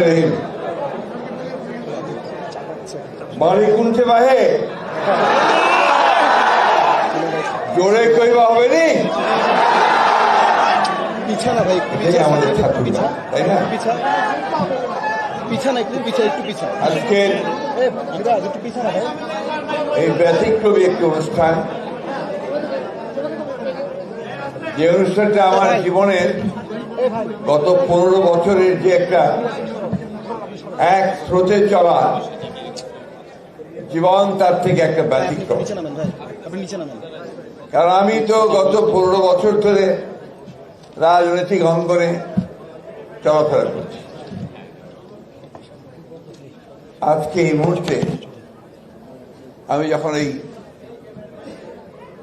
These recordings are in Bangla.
রহিম বাড়ি কোনছে বাহে? জোরে কইবা হবে নি? পিছা না ভাই আমাদের ঠাকুর তাই না? পিছা। পিছা না একটু পিছা একটু এই ব্যতিক্রমী একটি অনুষ্ঠান। যে অনুষ্ঠানটা আমার জীবনের গত পনেরো বছরের যে একটা এক স্রোতে চলা জীবন তার থেকে একটা ব্যতিক্রম। কারণ আমি তো গত পনেরো বছর ধরে রাজনৈতিক অঙ্গনে চলাফেরা করছি। আজকে এই মুহূর্তে আমি যখন এই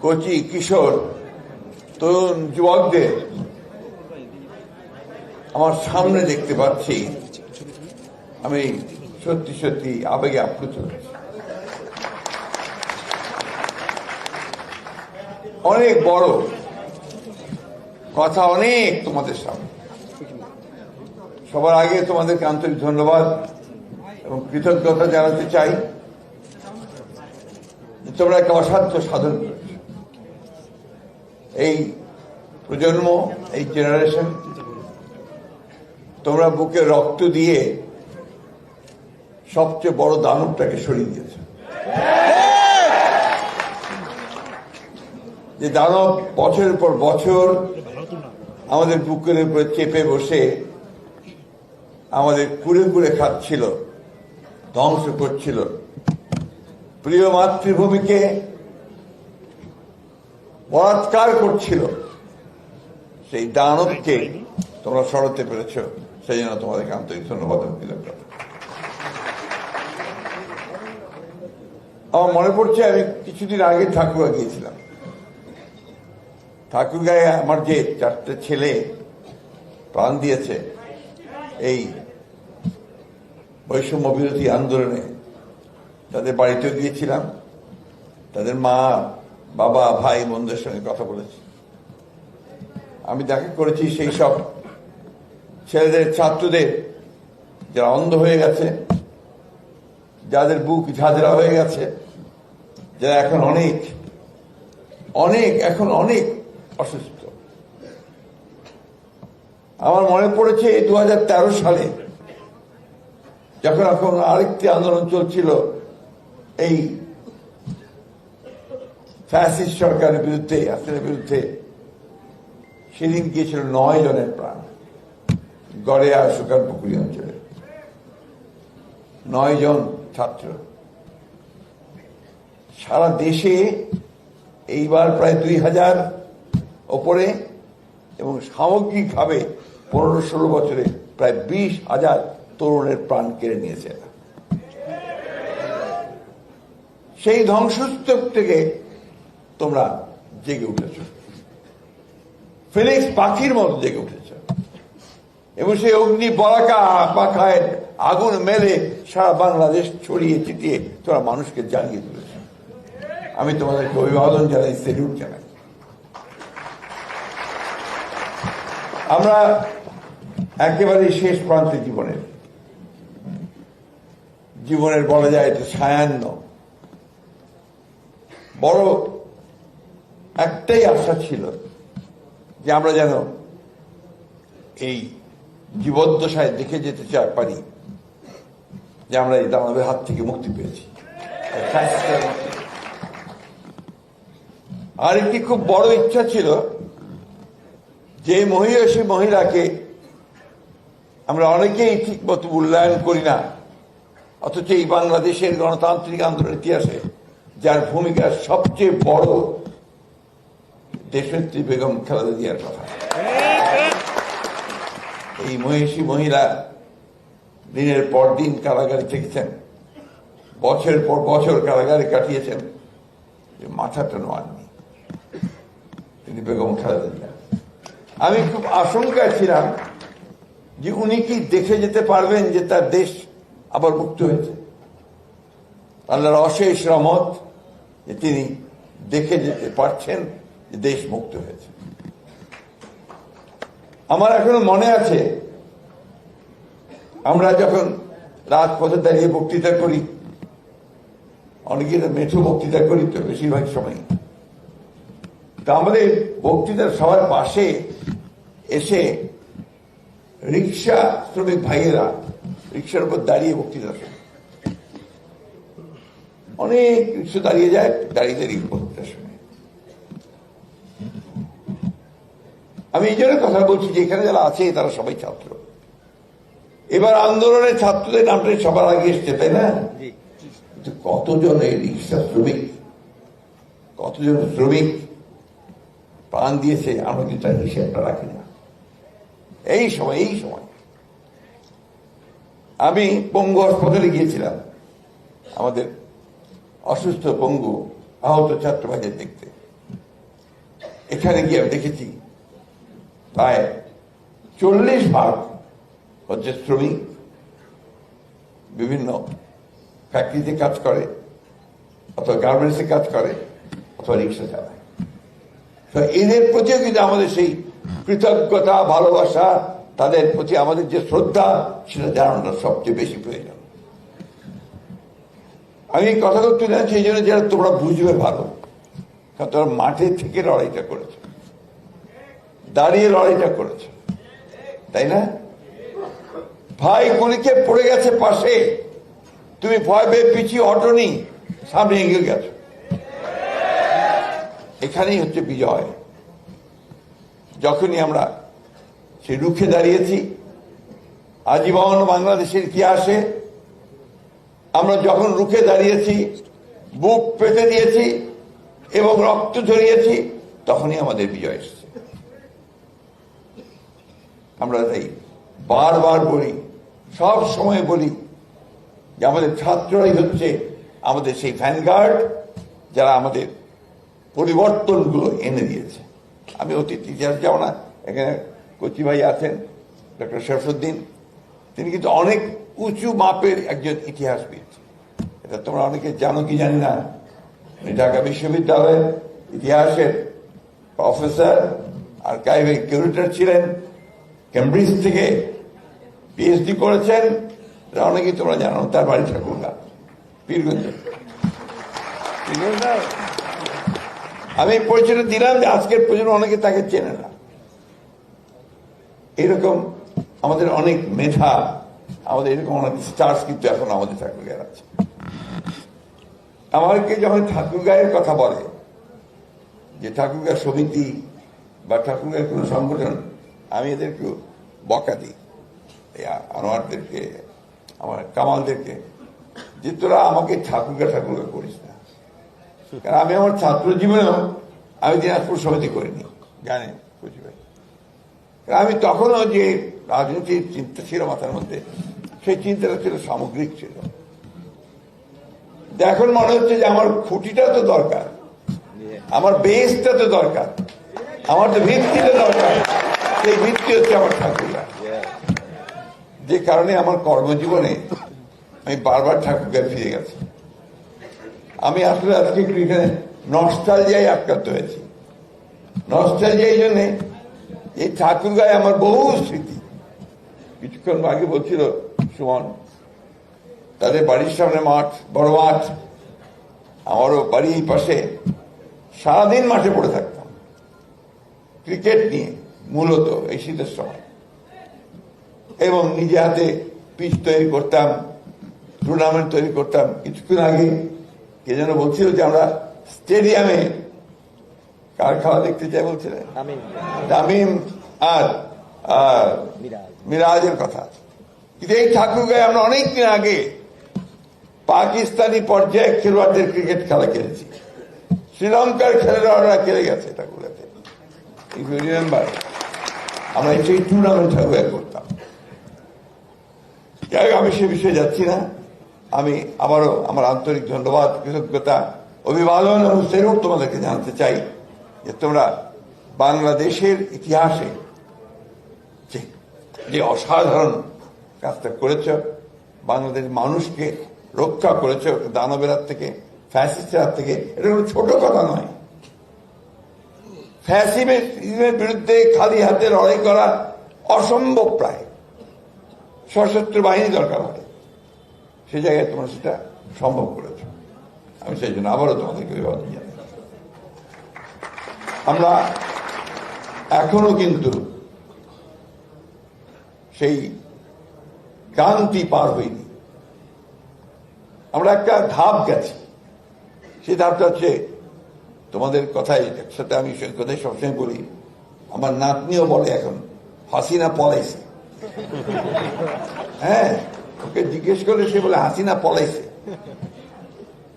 কচি কিশোর তরুণ যুবকদের আমার সামনে দেখতে পাচ্ছি, আমি সত্যি সত্যি আবেগে আপ্লুত অনেক বড় কথা অনেক তোমাদের সামনে। সবার আগে তোমাদেরকে আন্তরিক ধন্যবাদ এবং কৃতজ্ঞতা জানাতে চাই তোমরা একটা অসাধ্য সাধন এই প্রজন্ম, এই জেনারেশন তোমরা বুকে রক্ত দিয়ে সবচেয়ে বড় দানবটাকে সরিয়ে দিয়েছে। যে দানব বছরের পর বছর আমাদের বুকের উপরে চেপে বসে আমাদের কুড়ে কুড়ে খাচ্ছিল, ধ্বংস করছিল। প্রিয় মাতৃভূমিকে বলাৎকার করছিল। সেই দানবকে তোমরা সরাতে পেরেছ, সেই জন্য তোমাদেরকে আন্তরিক ধন্যবাদ আমার মনে পড়ছে আমি কিছুদিন আগে ঠাকুরা গিয়েছিলাম। ঠাকুর গায়ে আমার যে চারটে ছেলে প্রাণ দিয়েছে, এই বৈষম্য বিরোধী আন্দোলনে তাদের বাড়িতেও গিয়েছিলাম। তাদের মা বাবা, ভাই বোনদের সঙ্গে কথা বলেছি। আমি দেখা করেছি সেই সব ছেলেদের, ছাত্রদের, যারা অন্ধ হয়ে গেছে, যাদের বুক ঝাঁঝরা হয়ে গেছে, যারা এখন অনেক অনেক, এখন অনেক অসুস্থ। আমার মনে পড়েছে দু হাজার সালে যখন এখন আরেকটি আন্দোলন চলছিল, এই ফ্যাসিস্ট সরকারের বিরুদ্ধে আসনের বিরুদ্ধে সেদিন গিয়েছিল নয় জনের প্রাণ গড়েয়া সুকান পুকুরি অঞ্চলে। নয় জন ছাত্র। সারা দেশে এইবার প্রায় দুই হাজার ওপরে এবং সামগ্রিকভাবে পনেরো ষোলো বছরে প্রায় বিশ হাজার তরুণের প্রাণ কেড়ে নিয়েছে সেই ধ্বংসস্তূপ থেকে তোমরা জেগে উঠেছ। ফিনিক্স পাখির মতো জেগে উঠেছ। এবং সেই অগ্নি বলাকা পাখায় আগুন মেলে সারা বাংলাদেশ ছড়িয়ে ছিটিয়ে তোমরা মানুষকে জানিয়ে তুলেছ। আমি তোমাদেরকে অভিবাদন জানাই সেলিউট জানাই। আমরা একেবারে শেষ প্রান্তে জীবনের। জীবনের বলা যায় এটা সায়ান্ন বড় একটাই আশা ছিল যে আমরা যেন এই জীবদ্দশায় দেখে যেতে চাই পারি, যে আমরা এই দানবের হাত থেকে মুক্তি পেয়েছি। আর একটি খুব বড় ইচ্ছা ছিল যে মহিষী মহিলাকে আমরা অনেকেই ঠিক মতো মূল্যায়ন করি না। অথচ এই বাংলাদেশের গণতান্ত্রিক আন্দোলনের ইতিহাসে যার ভূমিকা সবচেয়ে বড় দেশনেত্রী বেগম খালেদা জিয়ার কথা এই মহিষী মহিলা দিনের পর দিন কারাগারে থেকেছেন। বছরের পর বছর কারাগারে কাটিয়েছেন। যে মাথাটা নোয়াননি। তিনি বেগম খালেদা জিয়া। আমি খুব আশঙ্কায় ছিলাম যে উনি কি দেখে যেতে পারবেন যে তার দেশ আবার মুক্ত হয়েছে। আল্লাহর অশেষ রহমত যে তিনি দেখে যেতে পারছেন। দেশ মুক্ত হয়েছে। আমার এখনও মনে আছে, আমরা যখন রাজপথে দাঁড়িয়ে বক্তৃতা করি অনেকে মেঠো বক্তৃতা করি তো বেশিরভাগ সময় তা আমাদের বক্তৃতার সবার পাশে এসে রিক্সা শ্রমিক ভাইয়েরা, রিক্সার উপর দাঁড়িয়ে বক্তৃতা অনেক রিক্সা দাঁড়িয়ে যায়, দাঁড়িয়ে দাঁড়িয়ে বক্তৃতা শুনে আমি এই জন্য কথা বলছি যে এখানে যারা আছে তারা সবাই ছাত্র। এবার আন্দোলনের ছাত্রদের নামটাই সবার আগে এসছে তাই না? কতজন এই রিক্সা শ্রমিক কতজন শ্রমিক প্রাণ দিয়েছে আমরা কিন্তু তার হিসেবটা রাখি না। এই সময় এই সময়। আমি পঙ্গু হাসপাতালে গিয়েছিলাম আমাদের অসুস্থ পঙ্গু আহত ছাত্র ভাইদের দেখতে। এখানে গিয়ে আমি দেখেছি প্রায় চল্লিশ ভাগ হচ্ছে শ্রমিক, বিভিন্ন ফ্যাক্টরিতে কাজ করে, অথবা গার্মেন্টসে কাজ করে, অথবা রিক্সা চালায়। এদের প্রতিও কিন্তু আমাদের সেই কৃতজ্ঞতা, ভালোবাসা, তাদের প্রতি আমাদের যে শ্রদ্ধা, সেটা জানানোটা সবচেয়ে বেশি প্রয়োজন। আমি এই কথাটা তুলে এই জন্য যারা তোমরা বুঝবে ভালো, কারণ তোমরা মাঠে থেকে লড়াইটা করেছে। দাঁড়িয়ে লড়াইটা করেছে। তাই না? ভাই গুলিকে পড়ে গেছে পাশে। তুমি ভয় পেয়ে পিছিয়ে হটনি সামনে এগিয়ে গেছো। এখানেই হচ্ছে বিজয়। যখনই আমরা সে রুখে দাঁড়িয়েছি, আজীবন বাংলাদেশের ইতিহাসে, আমরা যখন রুখে দাঁড়িয়েছি, বুক পেতে দিয়েছি এবং রক্ত ঝরিয়েছি, তখনই আমাদের বিজয় এসেছে। আমরা তাই বারবার বলি, সব সময় বলি যে আমাদের ছাত্ররাই হচ্ছে আমাদের সেই ভ্যানগার্ড যারা আমাদের পরিবর্তনগুলো এনে দিয়েছে। আমি অতীত ইতিহাস যাব না, এখানে কচি ভাই আছেন, ডক্টর শরফুদ্দিন, তিনি কিন্তু অনেক উঁচু মাপের একজন ইতিহাসবিদ। এটা তোমরা অনেকে জানো কি জানি না? ঢাকা বিশ্ববিদ্যালয়ের ইতিহাসের প্রফেসর, আর কাইভে কিউরেটর ছিলেন। কেমব্রিজ থেকে পিএইচডি করেছেন। অনেকেই তোমরা জানো, তার বাড়ি ঠাকুরগা, পীরগঞ্জ। আমি পরিচয় দিলাম যে আজকের প্রজন্ম অনেকে তাকে চেনে না। এরকম আমাদের অনেক মেধা, আমাদের এরকম অনেক স্টার্স কিন্তু এখন আমাদের ঠাকুরগাঁয়ের আছে। আমাকে যখন ঠাকুরগাঁয়ের কথা বলে, যে ঠাকুরগাঁ সমিতি বা ঠাকুরগাঁয়ের কোনো সংগঠন, আমি এদেরকে বকা দিই। আনোয়ারদেরকে, আমার কামালদেরকে, যে তোরা আমাকে ঠাকুরগা ঠাকুরগা করিস না। কারণ আমি আমার ছাত্র জীবনেও আমি দিনাজপুর সমিতি করিনি। জানেন বুঝবে আমি তখনও যে রাজনীতির চিন্তা ছিল মাথার মধ্যে, সেই চিন্তাটা ছিল সামগ্রিক ছিল। এখন মনে হচ্ছে যে আমার খুঁটিটা তো দরকার। আমার বেসটা তো দরকার। আমার তো ভিত্তিটা দরকার। সেই ভিত্তি হচ্ছে আমার ঠাকুররা। যে কারণে আমার কর্মজীবনে আমি বারবার ঠাকুরগায় ফিরে গেছি। আমি আসলে আজকে এখানে নস্টালজিয়ায় আক্রান্ত হয়েছি। নস্টালজিয়া এই জন্যে এই ঠাকুরগায় আমার বহু স্মৃতি। কিছুক্ষণ আগে বলছিল সুমন, তাদের বাড়ির সামনে মাঠ, বড় মাঠ। আমারও বাড়ি এই পাশে সারাদিন মাঠে পড়ে থাকতাম। ক্রিকেট নিয়ে মূলত এই শীতের সময়। এবং নিজে হাতে পিচ তৈরি করতাম টুর্নামেন্ট তৈরি করতাম। কিছুক্ষণ আগে কে যেন বলছিল যে আমরা স্টেডিয়ামে কার খাওয়া দেখতে চাই বলছিলেন? তামিম। আর মিরাজের কথা কিন্তু এই ঠাকুরগাঁয়ে আমরা অনেকদিন আগে পাকিস্তানি পর্যায়ে খেলোয়াড়দের ক্রিকেট খেলা খেলেছি। শ্রীলঙ্কার খেলোয়াড়রা খেলে গেছে ঠাকুরগাঁতে। ইফ ইউ রিমেম্বার আমরা সেই টুর্নামেন্ট ঠাকুরগাঁয় করতাম। যাই আমি সে বিষয়ে যাচ্ছি না। আমি আবারও আমার আন্তরিক ধন্যবাদ, কৃতজ্ঞতা, অভিবাদন এবং সেরূপ তোমাদেরকে জানাতে চাই যে তোমরা বাংলাদেশের ইতিহাসে যে অসাধারণ কাজটা করেছ, বাংলাদেশ মানুষকে রক্ষা করেছ, দানবের হাত থেকে ফ্যাসিস্টের হাত থেকে, এটা কোনো ছোট কথা নয়। ফ্যাসিমের বিরুদ্ধে খালি হাতে লড়াই করা অসম্ভব প্রায়। সশস্ত্র বাহিনী দরকার হয়। সে জায়গায় তোমরা সেটা সম্ভব করেছ। আমি সেই জন্য আবারও তোমাদেরকে অভিবাদন জানাই। আমরা এখনও কিন্তু সেই ক্রান্তি পার হইনি। আমরা একটা ধাপ গেছি। সেই ধাপটা হচ্ছে তোমাদের কথাই একসাথে আমি সেই কথাই সবসময় বলি। আমার নাতনিও বলে এখন হাসিনা পলাইছে। হ্যাঁ ওকে জিজ্ঞেস করলে সে বলে হাসিনা পলাইছে।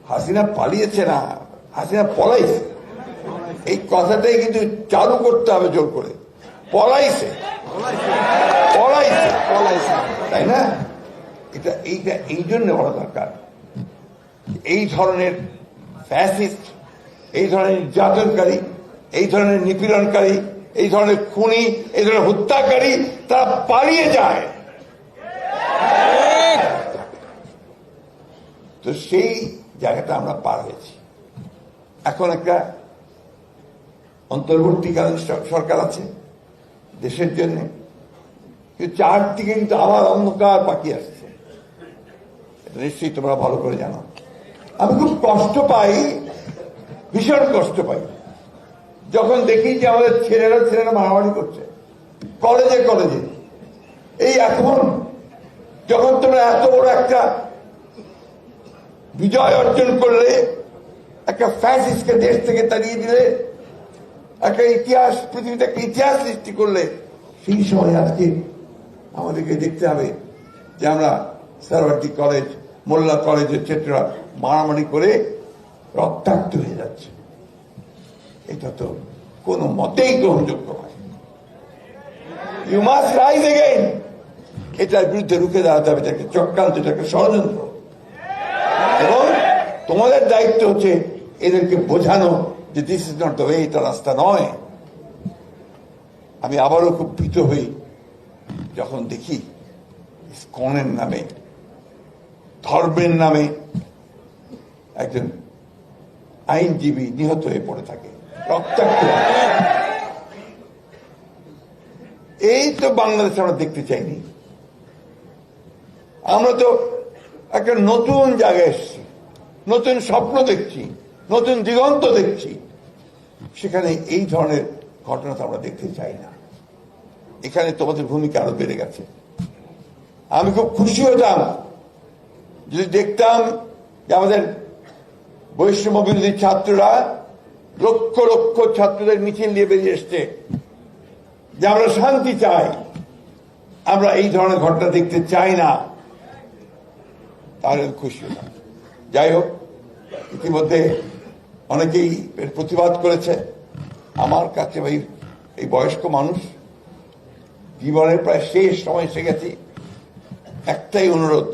হাসিনা পালিয়েছে না হাসিনা পলাইছে। এই কথাটাই কিন্তু চালু করতে হবে জোর করে। পলাইছে। পলাইছে। পলাইছে। তাই না? এটা এইটা এই জন্য বলা দরকার। এই ধরনের ফ্যাসিস্ট এই ধরনের নির্যাতনকারী, এই ধরনের নিপীড়নকারী, এই ধরনের খুনি, এই ধরনের হত্যাকারী তারা পালিয়ে যায়। তো সেই জায়গাটা আমরা পার হয়েছি। এখন একটা অন্তর্বর্তীকালীন সরকার আছে দেশের জন্য। চারদিকে কিন্তু আবার অন্ধকার বাকি আসছে। নিশ্চয়ই তোমরা ভালো করে জানো। আমি খুব কষ্ট পাই ভীষণ কষ্ট পাই। যখন দেখি যে আমাদের ছেলেরা ছেলেরা মারামারি করছে, কলেজে কলেজে। এই এখন যখন তোমরা এত বড় একটা বিজয় অর্জন করলে, একটা ফ্যাসিসকে দেশ থেকে তাড়িয়ে দিলে, একটা ইতিহাস, পৃথিবীতে একটা ইতিহাস সৃষ্টি করলে, সেই সময় আজকে আমাদেরকে দেখতে হবে যে আমরা Suhrawardy college, Molla college etcetera মারামারি করে রক্তাক্ত হয়ে যাচ্ছে। এটা তো কোনো মতেই গ্রহণযোগ্য ইউ মাস্ট রাইজ এগেইন এটার বিরুদ্ধে রুখে দাঁড়াতে হবে, এটাকে চক্রান্ত, এটাকে ষড়যন্ত্র। এবং তোমাদের দায়িত্ব হচ্ছে এদেরকে বোঝানো যে দিস ইজ নট দ্য এটা রাস্তা নয়। আমি আবারও খুব ভীত হই যখন দেখি কনের নামে, ধর্মের নামে একজন আইনজীবী নিহত হয়ে পড়ে থাকে। রক্তাক্ত এই তো বাংলাদেশ আমরা দেখতে চাইনি। আমরা তো একটা নতুন জায়গায় এসেছি। নতুন স্বপ্ন দেখছি। নতুন দিগন্ত দেখছি। সেখানে এই ধরনের ঘটনা তো আমরা দেখতে চাই না। এখানে তোমাদের ভূমিকা আরও বেড়ে গেছে। আমি খুব খুশি হতাম যদি দেখতাম যে আমাদের বৈষম্য বিরোধী ছাত্ররা লক্ষ লক্ষ ছাত্রদের মিছিল নিয়ে বেরিয়ে এসছে। যে আমরা শান্তি চাই, আমরা এই ধরনের ঘটনা দেখতে চাই না, তাহলে খুশি হলাম। যাই হোক, ইতিমধ্যে অনেকেই এর প্রতিবাদ করেছে। আমার কাছে ভাই, এই বয়স্ক মানুষ, জীবনের প্রায় শেষ সময় এসে গেছি। একটাই অনুরোধ,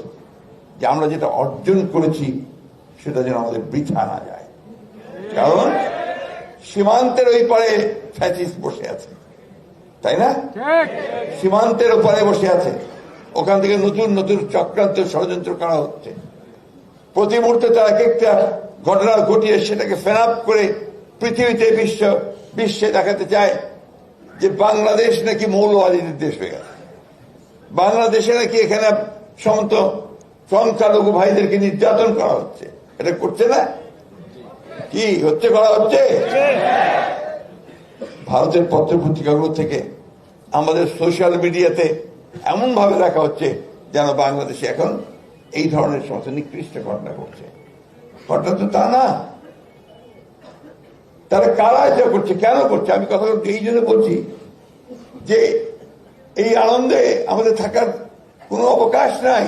যে আমরা যেটা অর্জন করেছি সেটা যেন আমাদের বৃথা না যায়। কারণ সীমান্তের ওই পারে ফ্যাচিস বসে আছে। তাই না? সীমান্তের ওপারে বসে আছে। ওখান থেকে নতুন নতুন চক্রান্ত ষড়যন্ত্র করা হচ্ছে। প্রতি মুহূর্তে তারা এক একটা ঘটনা ঘটিয়ে সেটাকে ফেনাপ করে পৃথিবীতে বিশ্ব বিশ্বে দেখাতে চায় যে বাংলাদেশ নাকি মৌলবাদীদের দেশ হয়ে গেছে। বাংলাদেশে নাকি এখানে সমস্ত সংখ্যালঘু ভাইদেরকে নির্যাতন করা হচ্ছে। এটা করছে না? কি হচ্ছে করা হচ্ছে? ভারতের পত্র পত্রিকাগুলো থেকে আমাদের সোশ্যাল মিডিয়াতে এমন ভাবে দেখা হচ্ছে যেন বাংলাদেশে এখন এই ধরনের সমস্ত নিকৃষ্ট ঘটনা ঘটছে। ঘটনা তো তা না। তারা কারা এটা করছে? কেন করছে? আমি কথা এই জন্য বলছি যে এই আনন্দে আমাদের থাকার কোনো অবকাশ নাই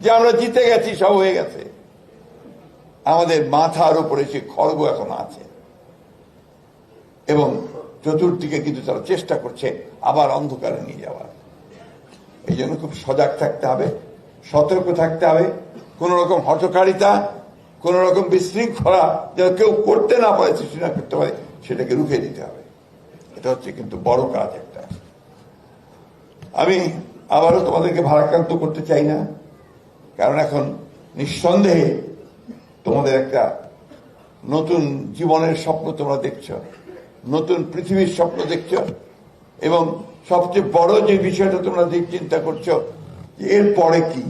যে আমরা জিতে গেছি, সব হয়ে গেছে। আমাদের মাথার উপরে সে খড়গ এখন আছে। এবং চতুর্দিকে কিন্তু তারা চেষ্টা করছে আবার অন্ধকারে নিয়ে যাওয়ার। এই জন্য খুব সজাগ থাকতে হবে, সতর্ক থাকতে হবে কোন রকম হটকারিতা কোন রকম বিশৃঙ্খলা যেন কেউ করতে না পারে, সৃষ্টি না করতে পারে, সেটাকে রুখে দিতে হবে। এটা হচ্ছে কিন্তু বড় কাজ একটা। আমি আবারও তোমাদেরকে ভারাক্রান্ত করতে চাই না, কারণ এখন নিঃসন্দেহে তোমাদের একটা নতুন জীবনের স্বপ্ন তোমরা দেখছ, নতুন পৃথিবীর স্বপ্ন দেখছ, এবং সবচেয়ে বড় যে বিষয়টা তোমরা যে চিন্তা করছ এর পরে কি?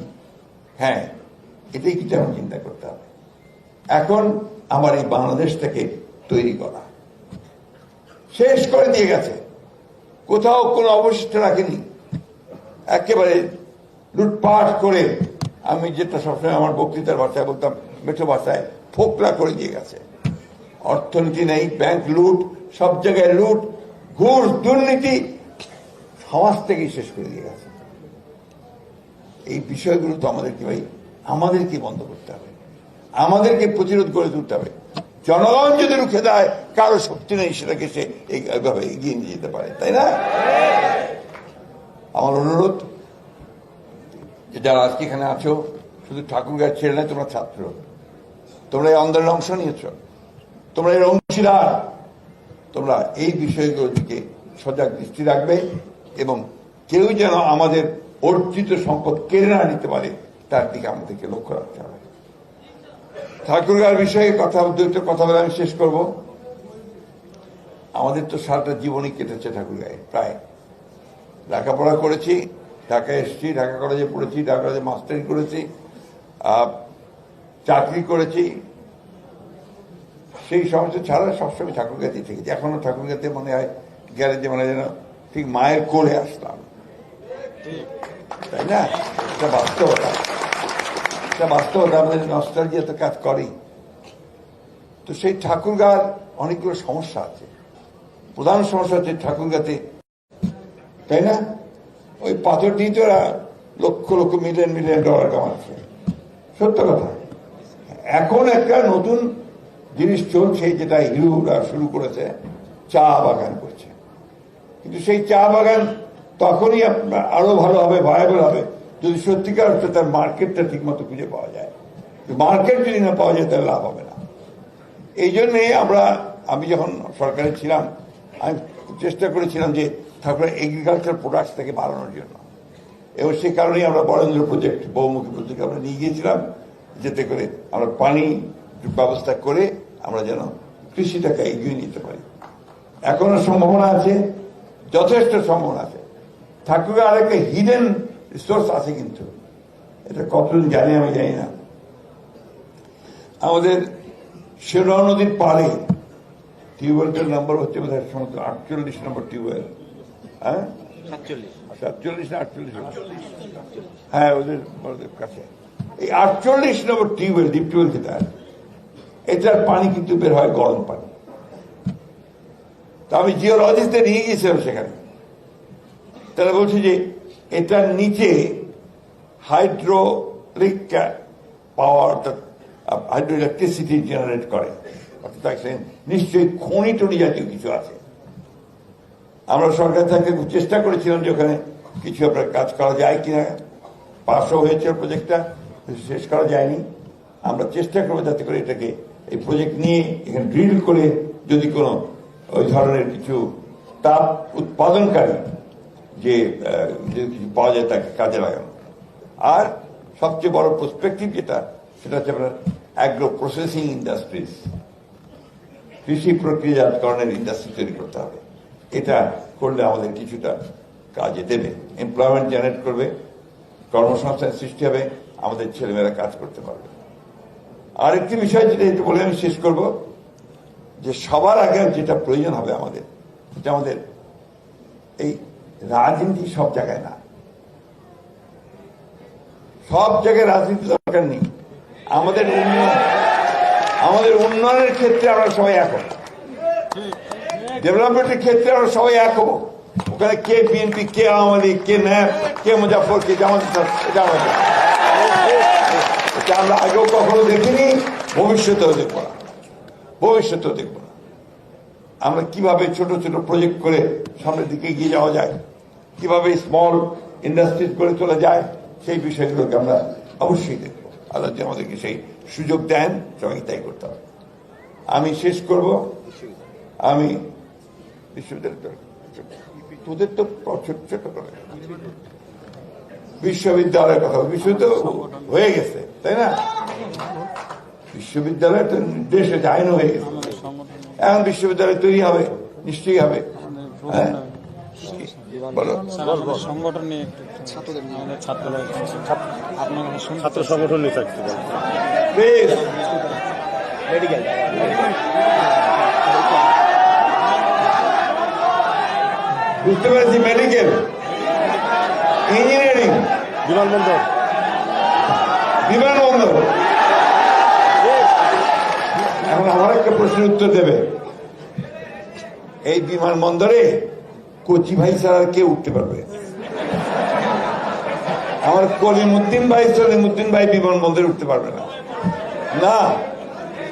হ্যাঁ এটাই কিন্তু এখন চিন্তা করতে হবে। এখন আমার এই বাংলাদেশটাকে তৈরি করা। শেষ করে দিয়ে গেছে। কোথাও কোনো অবশিষ্ট রাখেনি। একেবারে লুটপাট করে আমি যেটা সবসময় আমার বক্তৃতার ভাষায় বলতাম মেঠো ভাষায় ফোকলা করে দিয়ে গেছে। অর্থনীতি নেই ব্যাংক লুট, সব জায়গায় লুট, ঘুষ, দুর্নীতি, সমাজ থেকেই শেষ করে দিয়ে গেছে। এই বিষয়গুলো তো আমাদেরকে ভাই, আমাদেরকে বন্ধ করতে হবে। আমাদেরকে প্রতিরোধ করে তুলতে হবে। জনগণ যদি রুখে দেয় কারও শক্তি নেই সেটাকে সে এইভাবে এগিয়ে নিয়ে যেতে পারে, তাই না? আমার অনুরোধ, যে যারা আজকে এখানে আছো, শুধু ঠাকুর গাছ ছেড়ে নাই তোমরা ছাত্র তোমরা এই আন্দোলনে অংশ নিয়েছ। তোমরা এর অংশীদার। তোমরা এই বিষয়গুলোর দিকে সজাগ দৃষ্টি রাখবে এবং কেউ যেন আমাদের অর্জিত সম্পদ কেড়ে না নিতে পারে, তার দিকে আমাদেরকে লক্ষ্য রাখতে হবে। ঠাকুরগার বিষয়ে কথা দুটো কথা বলে আমি শেষ করব। আমাদের তো সারাটা জীবনই কেটেছে ঠাকুরগাঁয়ে, প্রায়। লেখাপড়া করেছি ঢাকা এসেছি, ঢাকা কলেজে পড়েছি, ঢাকা কলেজে মাস্টারি করেছি। চাকরি করেছি। সেই সমস্ত ছাড়া সবসময় ঠাকুরগাতি থেকেছি। এখনও ঠাকুরগাতে মনে হয় গ্যারেজে মনে হয় যেন ঠিক মায়ের কোলে আসলাম। তাই না? এটা বাস্তবতা। এটা বাস্তবতা আমাদের নস্টালজিয়া তো কাজ করেই তো সেই ঠাকুরগার অনেকগুলো সমস্যা আছে। প্রধান সমস্যা হচ্ছে ঠাকুরগাতে, তাই না? ওই পাথর দিয়ে তো lakh lakh million million dollar কামাচ্ছে। সত্য কথা। এখন একটা নতুন জিনিস চলছে যেটা হিরোরা শুরু করেছে, চা বাগান করছে। কিন্তু সেই চা বাগান তখনই আপনার আরও ভালো হবে ভায়াবল হবে, যদি সত্যিকার অর্থে তার মার্কেটটা ঠিক মতো খুঁজে পাওয়া যায়। মার্কেট যদি না পাওয়া যায়, তাহলে লাভ হবে না। এই জন্যে আমরা, আমি যখন সরকারে ছিলাম, আমি চেষ্টা করেছিলাম যে ঠাকুরের এগ্রিকালচার প্রোডাক্টস থেকে বাড়ানোর জন্য। এবং সেই কারণেই আমরা বরেন্দ্র প্রজেক্ট বহুমুখী প্রজেক্ট আমরা নিয়ে গিয়েছিলাম। যাতে করে আমরা পানি ব্যবস্থা করে আমরা যেন কৃষিটাকে এগিয়ে নিতে পারি। এখনও সম্ভাবনা আছে যথেষ্ট সম্ভাবনা আছে। ঠাকুরের আরেকটা হিডেন রিসোর্স আছে কিন্তু। এটা কতদিন জানে আমি জানি না। আমাদের শেরোয়া নদীর পাড়ে টিউবওয়েলটার নাম্বার হচ্ছে বোধ হয় সমস্ত আটচল্লিশ নম্বর টিউবওয়েল। হ্যাঁ? সাতচল্লিশ। না আটচল্লিশ হ্যাঁ ওদের ওদের কাছে। এই আটচল্লিশ নম্বর টিউবওয়েল ডিপ টিউবওয়েল যেটা এটার পানি কিন্তু বের হয় গরম পানি। তা আমি জিওলজিস্টে নিয়ে গিয়েছিলাম সেখানে। তারা বলছে যে এটার নিচে hydraulic power hydro electricity generate করে। অর্থাৎ নিশ্চয়ই খনি টনি জাতীয় কিছু আছে। আমরা সরকার থেকে চেষ্টা করেছিলাম যে ওখানে কিছু আপনার কাজ করা যায় কিনা। পাশও হয়েছে প্রজেক্টটা শেষ করা যায়নি। আমরা চেষ্টা করব যাতে করে এটাকে, এই প্রজেক্ট নিয়ে এখানে ড্রিল করে যদি কোনো ওই ধরনের কিছু তাপ উৎপাদনকারী যে কিছু পাওয়া যায় তাকে কাজে লাগানো। আর সবচেয়ে বড় প্রসপেক্টিভ যেটা, সেটা হচ্ছে আপনার অ্যাগ্রো প্রসেসিং ইন্ডাস্ট্রিজ কৃষি প্রক্রিয়াজাতকরণের ইন্ডাস্ট্রি তৈরি করতে হবে। এটা করলে আমাদের কিছুটা কাজে দেবে। এমপ্লয়মেন্ট জেনারেট করবে কর্মসংস্থান সৃষ্টি হবে। আমাদের ছেলেমেয়েরা কাজ করতে পারবে। আরেকটি বিষয় যেটা একটু বলে আমি শেষ করব যে সবার আগে যেটা প্রয়োজন হবে আমাদের যেটা আমাদের এই রাজনীতি সব জায়গায় না। সব জায়গায় রাজনীতি দরকার নেই। আমাদের উন্নয়ন আমাদের উন্নয়নের ক্ষেত্রে আমরা সবাই এক হব। ডেভেলপমেন্টের ক্ষেত্রে আমরা সবাই এক হব। ওখানে কে বিএনপি কে আওয়ামী লীগ কে ন্যাপ কে মুজাফর কে জামাত ইসলাম, এটা আমরা আগেও কখনো দেখিনি, ভবিষ্যতেও দেখব না। ভবিষ্যতেও দেখব না। আমরা কীভাবে ছোট ছোট প্রজেক্ট করে সামনের দিকে এগিয়ে যাওয়া যায়, কীভাবে স্মল ইন্ডাস্ট্রিজ করে তোলা যায়, সেই বিষয়গুলোকে আমরা অবশ্যই দেখব। আল্লাহ আমাদেরকে সেই সুযোগ দেন, সবাইকে তাই করতে হবে। আমি শেষ করব। আমি বিশ্ববিদ্যালয় তোদের তো ছোট ছোট করে বিশ্ববিদ্যালয়ের কথা। বিশ্ববিদ্যালয় হয়ে গেছে তাই না? বিশ্ববিদ্যালয় তো নির্দেশ হয়েছে আইন হয়ে গেছে। এখন বিশ্ববিদ্যালয় তৈরি হবে নিশ্চয়ই হবে। হ্যাঁ? সংগঠন নিয়ে ছাত্র সংগঠন নিয়ে থাকতে মেডিকেল বুঝতে পেরেছি মেডিকেল ইঞ্জিনিয়ারিং বিমানবন্দর। বিমানবন্দর। এখন আমার একটা প্রশ্নের উত্তর দেবে। এই বিমানবন্দরে কোচি ভাই ছাড়া কে উঠতে পারবে? আমার কলিমুদ্দিন ভাই সলিমুদ্দিন ভাই বিমানবন্দরে উঠতে পারবে না। না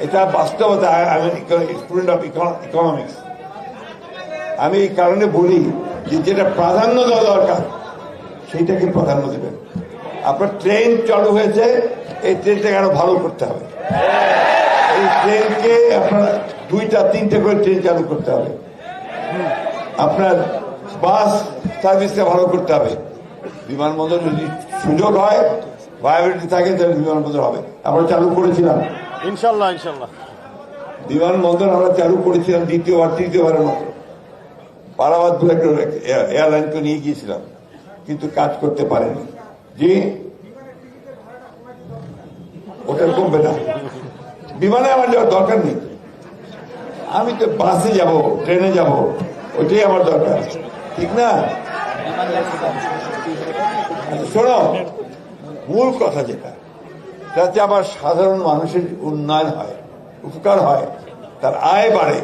এটা বাস্তবতা। আমি স্টুডেন্ট অফ ইকোনমিক্স আমি এই কারণে বলি যে যেটা প্রাধান্য দেওয়া দরকার সেইটাকে প্রাধান্য দেবেন। আপনার ট্রেন চালু হয়েছে এই ট্রেনটাকে আরও ভালো করতে হবে। এই ট্রেনকে আপনার দুইটা তিনটে করে ট্রেন চালু করতে হবে। আপনার বাস সার্ভিসকে ভালো করতে হবে। বিমানবন্দর যদি সুযোগ হয় ভায়াবিলিটি থাকে তাহলে বিমানবন্দর হবে। আমরা চালু করেছিলাম। ইনশাল্লাহ ইনশাল্লাহ। বিমানবন্দর আমরা চালু করেছিলাম দ্বিতীয়বার তৃতীয়বারের মতো। পারাবাদ এয়ারলাইনকে নিয়ে গিয়েছিলাম। কিন্তু কাজ করতে পারেনি। জি? ওটা কমবে না। বিমানে আমার যাওয়ার দরকার নেই। আমি তো বাসে যাব, ট্রেনে যাব, ওইটাই আমার দরকার। ঠিক না? শোনো, মূল কথা যেটা, যাতে আমার সাধারণ মানুষের উন্নয়ন হয়, উপকার হয়, তার আয় বাড়ে,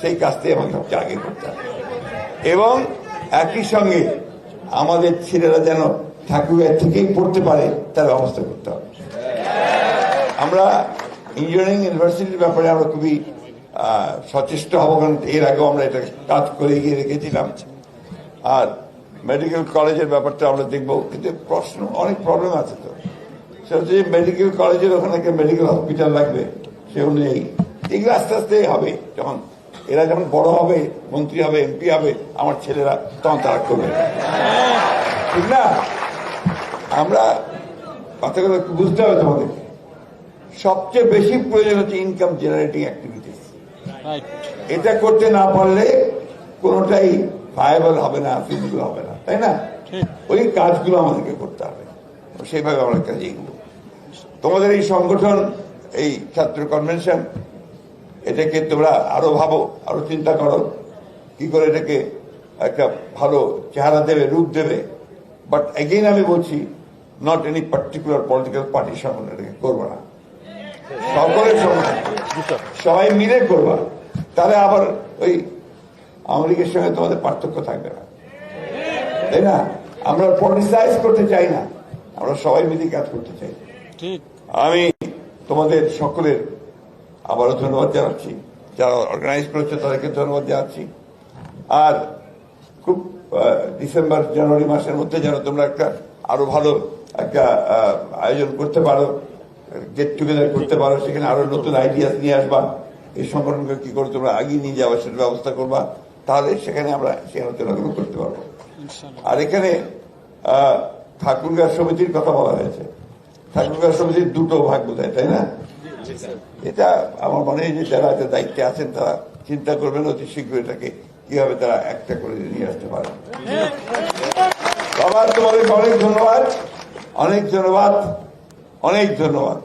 সেই কাজটাই আমাকে সবচেয়ে আগে করতে হবে। এবং একই সঙ্গে আমাদের ছেলেরা যেন ঠাকুরের থেকেই পড়তে পারে, তার ব্যবস্থা করতে হবে। আমরা ইঞ্জিনিয়ারিং ইউনিভার্সিটির ব্যাপারে আমরা খুবই সচেষ্ট হব, কারণ এর আগেও আমরা এটা কাজ করে গিয়ে রেখেছিলাম। আর মেডিকেল কলেজের ব্যাপারটা আমরা দেখব, কিন্তু প্রশ্ন, অনেক প্রবলেম আছে তো। সেটা হচ্ছে মেডিকেল কলেজের ওখানে একটা মেডিকেল হসপিটাল লাগবে, সে অনুযায়ী। এগুলো আস্তে আস্তে হবে, যখন এরা যখন বড় হবে মন্ত্রী হবে এমপি হবে আমার ছেলেরা তখন তারা করবে। ঠিক না? আমরা কথাগুলো একটু বুঝতে হবে তোমাদেরকে সবচেয়ে বেশি প্রয়োজন হচ্ছে ইনকাম জেনারেটিং অ্যাক্টিভিটিস এটা করতে না পারলে কোনোটাই ভায়াবল হবে না ফিজিবল হবে না তাই না? ওই কাজগুলো আমাদেরকে করতে হবে। সেইভাবে আমরা কাজে এগুলো তোমাদের এই সংগঠন এই ছাত্র কনভেনশন এটাকে তোমরা আরও ভাবো আরও চিন্তা করো। কি করে এটাকে একটা ভালো চেহারা দেবে রূপ দেবে? বাট এগেইন আমি বলছি নট এনি পার্টিকুলার পলিটিক্যাল পার্টির সঙ্গে এটাকে করব না। সকলের সঙ্গে সবাই মিলে করবা। তাহলে আবার ওই আমেরিকার সঙ্গে তোমাদের পার্থক্য থাকবে না। তাই না? আমরা পলিটিসাইজ করতে চাই না। আমরা সবাই মিলে কাজ করতে চাই। আমি তোমাদের সকলের আবারও ধন্যবাদ জানাচ্ছি। যারা অর্গানাইজ করেছে তাদেরকে ধন্যবাদ জানাচ্ছি। আর খুব ডিসেম্বর জানুয়ারি মাসের মধ্যে যেন তোমরা একটা আরও ভালো একটা আয়োজন করতে পারো গেট টুগেদার করতে পারো সেখানে আরও নতুন আইডিয়াস নিয়ে আসবা। এই সংগঠনকে কি করে তোমরা আগিয়ে নিয়ে যাওয়া সেটা ব্যবস্থা করবা তাহলে সেখানে আমরা সেই আলোচনাগুলো করতে পারব। আর এখানে ঠাকুরগাঁ সমিতির কথা বলা হয়েছে। ঠাকুরগাঁ সমিতির দুটো ভাগ বোঝায় তাই না? এটা আমার মনে হয় যে যারা দায়িত্বে আছেন, তারা চিন্তা করবেন অতি শীঘ্র এটাকে কীভাবে তারা একটা করে নিয়ে আসতে পারে বাবা তোমাদেরকে অনেক ধন্যবাদ অনেক ধন্যবাদ অনেক ধন্যবাদ।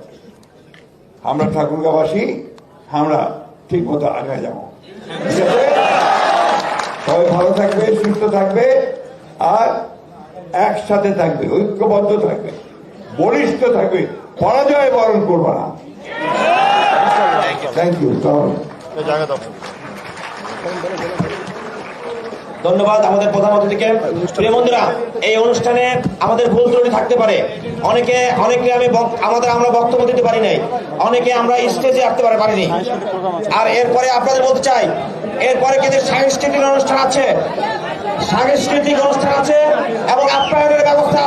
আমরা ঠাকুরগাঁবাসী আমরা ঠিক মতো আগে যাব সবাই ভালো থাকবে, সুস্থ থাকবে, আর একসাথে থাকবে, ঐক্যবদ্ধ থাকবে, বলিষ্ঠ থাকবে, পরাজয় বরণ করবে না। থ্যাংক ইউ এই জায়গা দাও। ধন্যবাদ আমাদের প্রধান অতিথিকে। প্রিয় বন্ধুরা এই অনুষ্ঠানে আমাদের ভুল ত্রুটি থাকতে পারে। অনেকে অনেকে আমি আমাদের আমরা বক্তব্য দিতে পারি নাই। অনেকে আমরা স্টেজে আসতে পারে পারিনি। আর এরপরে আপনাদের বলতে চাই এরপরে কিন্তু সাংস্কৃতিক অনুষ্ঠান আছে। সাংস্কৃতিক অনুষ্ঠান আছে এবং আপ্যায়নের ব্যবস্থা